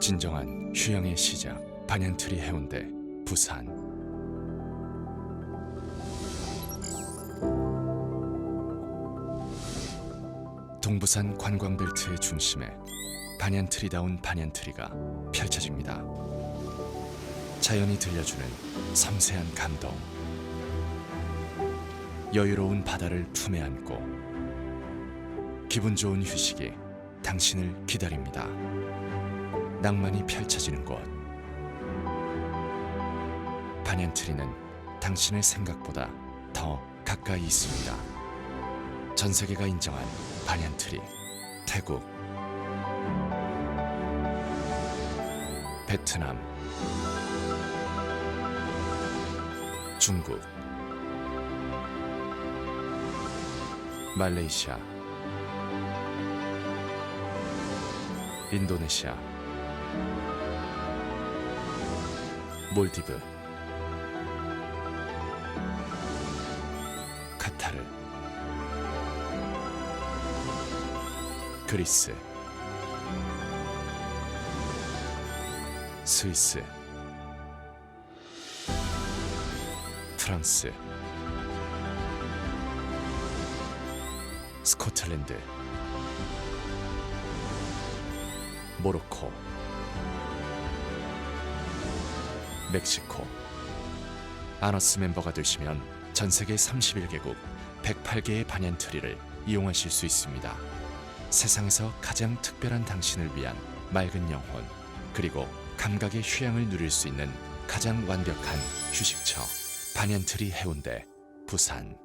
진정한 휴양의 시작 반얀트리 해운대 부산 동부산 관광벨트의 중심에 반얀트리다운 반얀트리가 펼쳐집니다. 자연이 들려주는 섬세한 감동 여유로운 바다를 품에 안고 기분 좋은 휴식이 당신을 기다립니다. 낭만이 펼쳐지는 곳. 반얀트리는 당신의 생각보다 더 가까이 있습니다. 전 세계가 인정한 반얀트리 태국. 베트남. 중국. 말레이시아 인도네시아. 몰디브. 카타르. 그리스. 스위스. 프랑스. 스코틀랜드 모로코 멕시코 아너스 멤버가 되시면 전 세계 31개국 108개의 반얀트리를 이용하실 수 있습니다. 세상에서 가장 특별한 당신을 위한 맑은 영혼 그리고 감각의 휴양을 누릴 수 있는 가장 완벽한 휴식처 반얀트리 해운대 부산